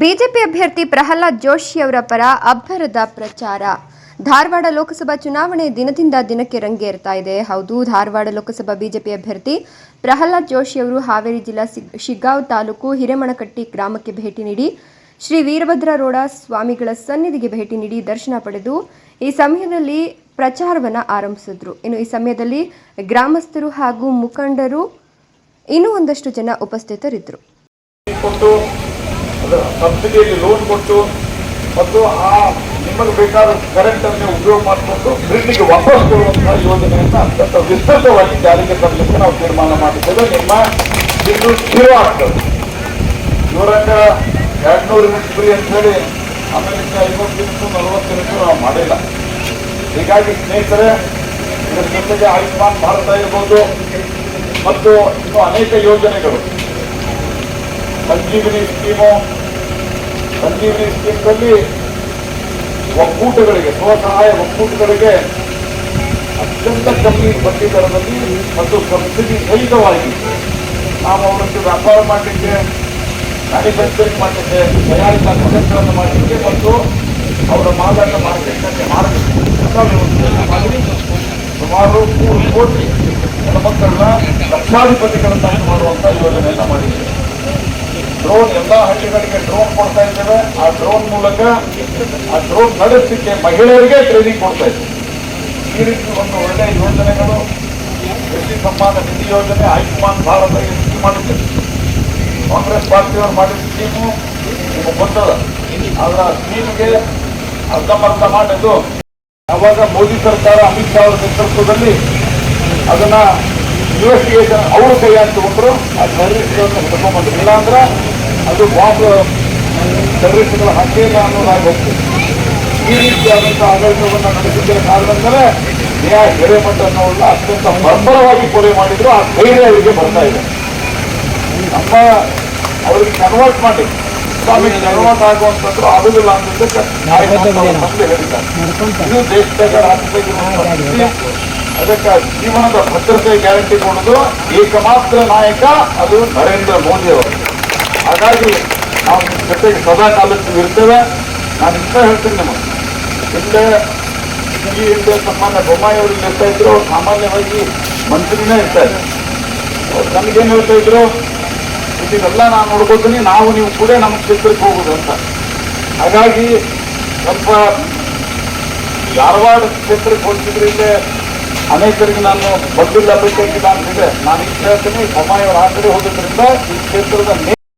BJP ಅಭ್ಯರ್ಥಿ ಪ್ರಹ್ಲಾದ್ ಜೋಶಿ ಅವರ ಪರ ಅಬ್ಬರದ ಪ್ರಚಾರ. ಧಾರವಾಡ ಲೋಕಸಭಾ ಚುನಾವಣೆ ದಿನದಿಂದ ದಿನಕ್ಕೆ ರಂಗೇರ್ತಾ ಇದೆ. ಹೌದು, ಧಾರವಾಡ ಲೋಕಸಭಾ ಬಿಜೆಪಿ ಅಭ್ಯರ್ಥಿ ಪ್ರಹ್ಲಾದ್ ಜೋಶಿ ಅವರು ಹಾವೇರಿ ಜಿಲ್ಲಾ ಶಿಗ್ಗಾಂವ್ ತಾಲೂಕು ಹಿರೇಮಣಕಟ್ಟಿ ಗ್ರಾಮಕ್ಕೆ ಭೇಟಿ ನೀಡಿ ಶ್ರೀ ವೀರಭದ್ರರೋಡ ಸ್ವಾಮಿಗಳ ಸನ್ನಿಧಿಗೆ ಭೇಟಿ ನೀಡಿ ದರ್ಶನ ಪಡೆದು ಈ ಸಮಯದಲ್ಲಿ ಪ್ರಚಾರವನ್ನು ಆರಂಭಿಸಿದ್ರು. ಇನ್ನು ಈ ಸಮಯದಲ್ಲಿ ಗ್ರಾಮಸ್ಥರು ಹಾಗೂ ಮುಖಂಡರು ಇನ್ನೂ ಒಂದಷ್ಟು ಜನ ಉಪಸ್ಥಿತರಿದ್ದರು. ಸಬ್ಸಿಡಿಯಲ್ಲಿ ಲೋನ್ ಕೊಟ್ಟು ಮತ್ತು ಆ ನಿಮಗೆ ಬೇಕಾದ ಕರೆಂಟ್ ಅನ್ನು ಉಪಯೋಗ ಮಾಡಿಕೊಂಡು ಗ್ರಿಡ್ಗೆ ವಾಪಸ್ ಕೊಡುವಂತಹ ಯೋಜನೆಯನ್ನು ಅತ್ಯಂತ ವಿಸ್ತೃತವಾಗಿ ಜಾರಿಗೆ ತರಲಿಕ್ಕೆ ನಾವು ತೀರ್ಮಾನ ಮಾಡಿದ್ದೇವೆ. ನಿಮ್ಮ ಇದು ಶುರು ಆಗ್ತದೆ. ಇವರಂಗ ಎರಡ್ನೂರು ಯೂನಿಟ್ ಫ್ರೀ ಅಂತ ಹೇಳಿ ಆಮೇಲೆ ಐವತ್ತು ಯೂನಿಟ್ ನಲವತ್ತು ಯೂನಿಟ್ ನಾವು ಮಾಡಿಲ್ಲ. ಹೀಗಾಗಿ ಸ್ನೇಹಿತರೆ, ಇದರ ಜೊತೆಗೆ ಆಯುಷ್ಮಾನ್ ಭಾರತ ಇರ್ಬೋದು ಮತ್ತು ಇನ್ನು ಅನೇಕ ಯೋಜನೆಗಳು. ಸಂಜೀವಿನಿ ಸ್ಕೀಮು ಸಂಜೀವಿನಿ ಸ್ಕೀಮ್ನಲ್ಲಿ ಒಕ್ಕೂಟಗಳಿಗೆ, ಸ್ವಸಹಾಯ ಒಕ್ಕೂಟಗಳಿಗೆ ಅತ್ಯಂತ ಕಮ್ಮಿ ಬಡ್ಡಿ ದರದಲ್ಲಿ ಮತ್ತು ಸಬ್ಸಿಡಿ ಸಹಿತವಾಗಿ ನಾವು ಅವರದ್ದು ವ್ಯಾಪಾರ ಮಾಡಲಿಕ್ಕೆ ಮ್ಯಾನುಫ್ಯಾಕ್ಚರಿಂಗ್ ಮಾಡಲಿಕ್ಕೆ ತಯಾರಿಕಾ ಘಟಕಗಳನ್ನು ಮಾಡಲಿಕ್ಕೆ ಮತ್ತು ಅವರ ಮಾರಾಟ ಮಾರ್ಕೆಟ್ನಲ್ಲಿ ವ್ಯವಸ್ಥೆಯನ್ನು ಮಾಡಿ ಸುಮಾರು ಮೂರು ಕೋಟಿ ಹೆಣ್ಮಕ್ಕಳನ್ನ ಲಕ್ಷಾಧಿಪತಿಗಳನ್ನಾಗಿ ಮಾಡುವಂಥ ಯೋಜನೆಯನ್ನು ಮಾಡಿದ್ದೇವೆ ಡ್ರೋನ್ ಎಲ್ಲ ಹಳ್ಳಿಗಳಿಗೆ ಡ್ರೋನ್ ಕೊಡ್ತಾ ಇದ್ದೇವೆ. ಆ ಡ್ರೋನ್ ಮೂಲಕ ಆ ಡ್ರೋನ್ ನಡೆಸಲಿಕ್ಕೆ ಮಹಿಳೆಯರಿಗೆ ಟ್ರೈನಿಂಗ್ ಕೊಡ್ತಾ ಇದ್ದೇವೆ. ಈ ರೀತಿ ಒಂದು ಒಳ್ಳೆಯ ಯೋಜನೆಗಳು ಕೃಷಿ ಸಮ್ಮಾನ ನಿಧಿ ಯೋಜನೆ ಆಯುಷ್ಮಾನ್ ಭಾರತ ಈ ಮಾಡಿದ್ದೇವೆ ಕಾಂಗ್ರೆಸ್ ಪಾರ್ಟಿಯವರು ಮಾಡಿದ ಸ್ಕೀಮು ನಿಮಗೆ ಗೊತ್ತದ ಅದರ ಸ್ಕೀಮ್ಗೆ ಅರ್ಧಮರ್ಧ ಮಾಡಿದ್ದು ಅವಾಗ ಮೋದಿ ಸರ್ಕಾರ ಅಮಿತ್ ಶಾ ಅವರ ನೇತೃತ್ವದಲ್ಲಿ ಅದನ್ನ ಇನ್ವೆಸ್ಟಿಗೇಷನ್ ಅವರು ಕೈಯಾಗಿ ತಗೊಂಡ್ರು ಆ ಸರ್ವಿಸ್ ಹಿಡ್ಕೊಂಡ್ಬಂದ್ರು ಇಲ್ಲ ಅಂದ್ರೆ ಅದು ಬಾಂಬ್ ಟೆರರಿಸ್ಟ್ಗಳ ಹಕ್ಕಿಲ್ಲ ಅನ್ನೋದಾಗಿ ಹೋಗ್ತದೆ. ಈ ರೀತಿಯಾದಂತಹ ಆಡಳಿತವನ್ನು ನಡೆಸಿದ್ದರ ಕಾರಣದಿಂದಲೇ ನ್ಯಾಯ ಹಿರೇಮಠ ಅನ್ನೋಲ್ಲ ಅತ್ಯಂತ ಬರ್ಬರವಾಗಿ ಕೊಲೆ ಮಾಡಿದ್ರು. ಆ ಧೈರ್ಯ ಅವರಿಗೆ ಬರ್ತಾ ಇದೆ. ನಮ್ಮ ಅವರಿಗೆ ಕನ್ವರ್ಟ್ ಮಾಡಿ. ಸ್ವಾಮಿ ಕನ್ವರ್ಟ್ ಆಗುವಂಥದ್ದು ಆಗುದಿಲ್ಲ ಅನ್ನೋದಕ್ಕೆ ಹೇಳಿದ್ದಾರೆ. ಇದು ದೇಶದಾಗ ರಾಜ್ಯದಲ್ಲಿ ಅದಕ್ಕೆ ಜೀವನದ ಭದ್ರತೆ ಗ್ಯಾರಂಟಿ ಕೊಡೋದು ಏಕಮಾತ್ರ ನಾಯಕ ಅದು ನರೇಂದ್ರ ಮೋದಿ ಅವರು. ಹಾಗಾಗಿ ನಾವು ಜೊತೆಗೆ ಸದಾ ಕಾಲಕ್ಕೆ ಇರ್ತೇವೆ. ನಾನು ಇಷ್ಟ ಹೇಳ್ತೀನಿ ನಿಮಗೆ. ಹಿಂದೆ ಈ ಹಿಂದೆ ಸನ್ಮಾನ್ಯ ಇಲ್ಲಿ ಇರ್ತಾ ಇದ್ರು ಅವ್ರು ಸಾಮಾನ್ಯವಾಗಿ ಮಂತ್ರಿನೇ ಇರ್ತಾ ಇದ್ರು. ಅವ್ರು ನಮಗೇನು ಹೇಳ್ತಾ ಇದ್ರು? ಇದನ್ನೆಲ್ಲ ನಾನು ನೋಡ್ಕೋತೀನಿ, ನಾವು ನೀವು ಕೂಡ ನಮ್ಮ ಕ್ಷೇತ್ರಕ್ಕೆ ಹೋಗೋದು ಅಂತ. ಹಾಗಾಗಿ ಸ್ವಲ್ಪ ಧಾರವಾಡ ಕ್ಷೇತ್ರಕ್ಕೆ ಹೋಗ್ತಿದ್ರೆ ಇಲ್ಲೇ ಅನೇಕರಿಗೆ ನಾನು ಬಂದಿಲ್ಲ ನಾನು ಇದೆ. ನಾನು ಇಷ್ಟ ಹೇಳ್ತೀನಿ, ಬೊಮ್ಮಾಯಿ ಅವರು ಆ ಕಡೆ ಹೋಗೋದ್ರಿಂದ ಈ ಕ್ಷೇತ್ರದ